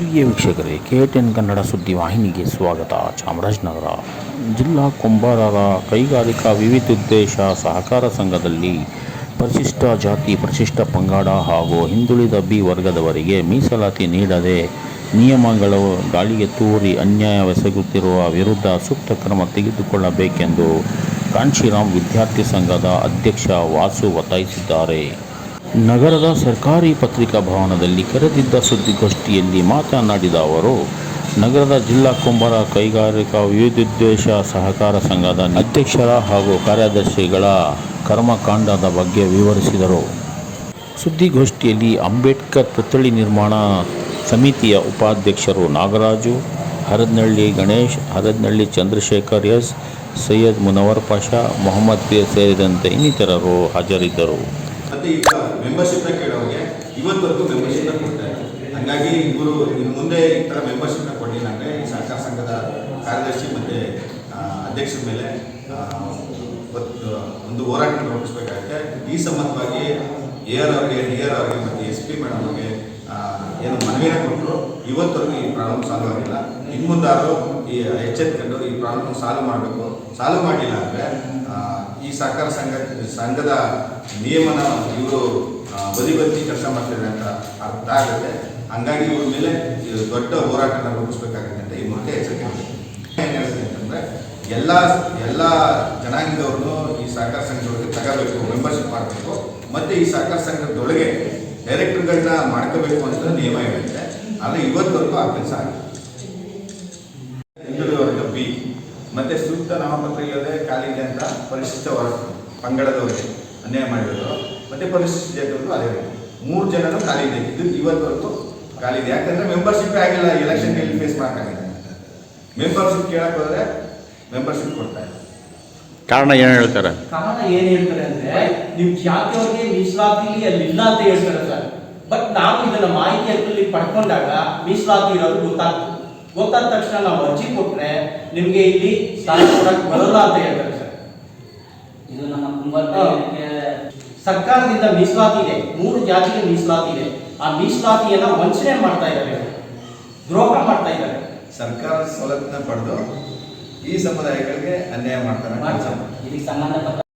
ಪ್ರಿಯ ವೀಕ್ಷಕರೇ ಕೆಎಟಿಎನ್ ಕನ್ನಡ ಸುದ್ದಿ ವಾಹಿನಿಗೆ ಸ್ವಾಗತ. ಚಾಮರಾಜನಗರ ಜಿಲ್ಲಾ ಕುಂಬಾರರ ಕೈಗಾರಿಕಾ ವಿವಿಧೋದ್ದೇಶ ಸಹಕಾರ ಸಂಘದಲ್ಲಿ ಪರಿಶಿಷ್ಟ ಜಾತಿ, ಪರಿಶಿಷ್ಟ ಪಂಗಡ ಹಾಗೂ ಹಿಂದುಳಿದ ಬಿ ವರ್ಗದವರಿಗೆ ಮೀಸಲಾತಿ ನೀಡದೆ ನಿಯಮಗಳು ಗಾಳಿಗೆ ತೂರಿ ಅನ್ಯಾಯವೆಸಗುತ್ತಿರುವ ವಿರುದ್ಧ ಸೂಕ್ತ ಕ್ರಮ ತೆಗೆದುಕೊಳ್ಳಬೇಕೆಂದು ಕಾಂಶಿರಾಮ್ ವಿದ್ಯಾರ್ಥಿ ಸಂಘದ ಅಧ್ಯಕ್ಷ ವಾಸು ಒತ್ತಾಯಿಸಿದ್ದಾರೆ. ನಗರದ ಸರ್ಕಾರಿ ಪತ್ರಿಕಾ ಭವನದಲ್ಲಿ ಕರೆದಿದ್ದ ಸುದ್ದಿಗೋಷ್ಠಿಯಲ್ಲಿ ಮಾತನಾಡಿದ ಅವರು, ನಗರದ ಜಿಲ್ಲಾ ಕುಂಬಾರ ಕೈಗಾರಿಕಾ ವಿವಿಧೋದ್ದೇಶ ಸಹಕಾರ ಸಂಘದ ಅಧ್ಯಕ್ಷರ ಹಾಗೂ ಕಾರ್ಯದರ್ಶಿಗಳ ಕರ್ಮಕಾಂಡದ ಬಗ್ಗೆ ವಿವರಿಸಿದರು. ಸುದ್ದಿಗೋಷ್ಠಿಯಲ್ಲಿ ಅಂಬೇಡ್ಕರ್ ಪುತ್ಥಳಿ ನಿರ್ಮಾಣ ಸಮಿತಿಯ ಉಪಾಧ್ಯಕ್ಷರು ನಾಗರಾಜು, ಹರದ್ನಳ್ಳಿ ಗಣೇಶ್, ಹರದ್ನಳ್ಳಿ ಚಂದ್ರಶೇಖರ್ ಎಸ್, ಸೈಯದ್ ಮುನವರ್ ಪಾಷಾ, ಮೊಹಮ್ಮದ್ ಪೀರ್ ಸೇರಿದಂತೆ ಇನ್ನಿತರರು ಹಾಜರಿದ್ದರು. ಮತ್ತೆ ಈಗ ಮೆಂಬರ್ಶಿಪ್ ಕೇಳೋರಿಗೆ ಇವತ್ತವರೆಗೂ ಮೆಂಬರ್ಶಿಪ್ ಕೊಡ್ತಾ ಕೊಡ್ತಾರೆ ಹಂಗಾಗಿ ಇವರು ಇನ್ನು ಮುಂದೆ ಈ ಥರ ಮೆಂಬರ್ಶಿಪ್ ಕೊಡಲಿಲ್ಲ ಅಂದರೆ ಈ ಸಹಕಾರ ಸಂಘದ ಕಾರ್ಯದರ್ಶಿ ಮತ್ತೆ ಅಧ್ಯಕ್ಷರ ಮೇಲೆ ಒಂದು ಹೋರಾಟ ರೂಪಿಸಬೇಕಾಗುತ್ತೆ ಈ ಸಂಬಂಧವಾಗಿ ಎ ಆರ್ ಅವ್ರಿಗೆ ಡಿ ಆರ್ ಅವ್ರಿಗೆ ಮತ್ತು ಎಸ್ ಪಿ ಮೇಡಮ್ ಅವ್ರಿಗೆ ಏನು ಮನವಿನ ಕೊಟ್ಟರು. ಇವತ್ತರೆಗೂ ಈ ಪ್ರಾಬ್ಲಮ್ ಸಾಲ್ವ್ ಆಗಿಲ್ಲ. ಇನ್ನು ಮುಂದಾದರೂ ಈ ಎಚ್ಚೆತ್ಕೊಂಡು ಈ ಪ್ರಾಬ್ಲಮ್ ಸಾಲ್ವ್ ಮಾಡಬೇಕು. ಸಾಲ್ವ್ ಮಾಡಿಲ್ಲ ಅಂದರೆ ಈ ಸಹಕಾರ ಸಂಘ, ಸಂಘದ ನಿಯಮನ ಇವರು ಬದಿಬತ್ತಿ ಕೆಲಸ ಮಾಡ್ತಿದ್ದಾರೆ ಅಂತ ಅರ್ಥ ಆಗುತ್ತೆ. ಹಂಗಾಗಿ ಇವ್ರ ಮೇಲೆ ದೊಡ್ಡ ಹೋರಾಟನ ರೂಪಿಸ್ಬೇಕಾಗುತ್ತೆ ಅಂತ ಈ ಮೂಲಕ ಎಚ್ಚರಿಕೆ ಏನ್ ಹೇಳ್ತೀನಿ ಅಂತಂದರೆ, ಎಲ್ಲ ಎಲ್ಲ ಜನಾಂಗದವ್ರನ್ನು ಈ ಸಹಕಾರ ಸಂಘದೊಳಗೆ ತಗೋಬೇಕು ಮೆಂಬರ್ಶಿಪ್ ಮಾಡಬೇಕು. ಮತ್ತು ಈ ಸಹಕಾರ ಸಂಘದೊಳಗೆ ಡೈರೆಕ್ಟರ್ಗಳನ್ನ ಮಾಡ್ಕೋಬೇಕು ಅಂತ ನಿಯಮ ಇರುತ್ತೆ ಆದರೆ ಇವತ್ತವರೆಗೂ ಆ ಕೆಲಸ ಆಗಿದೆ. ಬಿ. ಮತ್ತೆ ಸೂಕ್ತ ನಾಮಪತ್ರ ಇಲ್ಲದೆ ಕಾಲಿದೆ ಅಂತ ಪರಿಶಿಷ್ಟ ವರ್ಗ ಪಂಗಡದವರಿಗೆ ಅನ್ಯಾಯ ಮಾಡಿರೋದು ಮತ್ತೆ ಪರಿಶಿಷ್ಟ ಜಾತಿಯವ್ರಿಗೂ ಅದೇ ಮೂರು ಜನನು ಖಾಲಿ ಇದೆ. ಇದು ಇವತ್ತವರೆಗೂ ಖಾಲಿ ಇದೆ. ಯಾಕಂದ್ರೆ ಮೆಂಬರ್ಶಿಪ್ ಆಗಿಲ್ಲ ಎಲೆಕ್ಷನ್ ಫೇಸ್ ಮಾಡೋಕ್ಕಾಗಿಲ್ಲ ಮೆಂಬರ್ಶಿಪ್ ಕೇಳಕ್ ಹೋದ್ರೆ ಮೆಂಬರ್ಶಿಪ್ ಕೊಡ್ತಾ ಕಾರಣ ಏನು ಹೇಳ್ತಾರೆ? ಕಾರಣ ಏನು ಹೇಳ್ತಾರೆ ಅಂದ್ರೆ ನೀವು ಜಾತಿಯವ್ರಿಗೆ ಮೀಸಲಾತಿಲಿ ಅಲ್ಲಿ ಇಲ್ಲ ಅಂತ ಹೇಳ್ತಾರೆ ಸರ್. ಬಟ್ ನಾವು ಇದನ್ನ ಮಾಹಿತಿ ಹಕ್ಕಲ್ಲಿ ಪಡ್ಕೊಂಡಾಗ ಮೀಸಲಾತಿ ಇರೋದು ಗೊತ್ತಾಗ್ತದೆ. ಗೊತ್ತಾದ ತಕ್ಷಣ ನಾವು ಅರ್ಜಿ ಕೊಟ್ರೆ ನಿಮಗೆ ಇಲ್ಲಿ ಸ್ಥಾನ ಕೊಡಕ್ ಬರಲ್ಲ ಅಂತ ಹೇಳ್ತಾರೆ ಸರ್. ಇದು ನಮ್ಮ ಕುಂಬಾರ ಸರ್ಕಾರದಿಂದ ಮೀಸಲಾತಿ ಇದೆ. ಮೂರು ಜಾತಿಗೆ ಮೀಸಲಾತಿ ಇದೆ. ಆ ಮೀಸಲಾತಿಯನ್ನ ವಂಚನೆ ಮಾಡ್ತಾ ಇದ್ದಾರೆ. ದ್ರೋಹ ಮಾಡ್ತಾ ಇದ್ದಾರೆ. ಸರ್ಕಾರ ಸವಲತ್ತನ್ನ ಪಡೆದು ಈ ಸಮುದಾಯಗಳಿಗೆ ಅನ್ಯಾಯ ಮಾಡ್ತಾರೆ ಸಂಬಂಧಪಟ್ಟ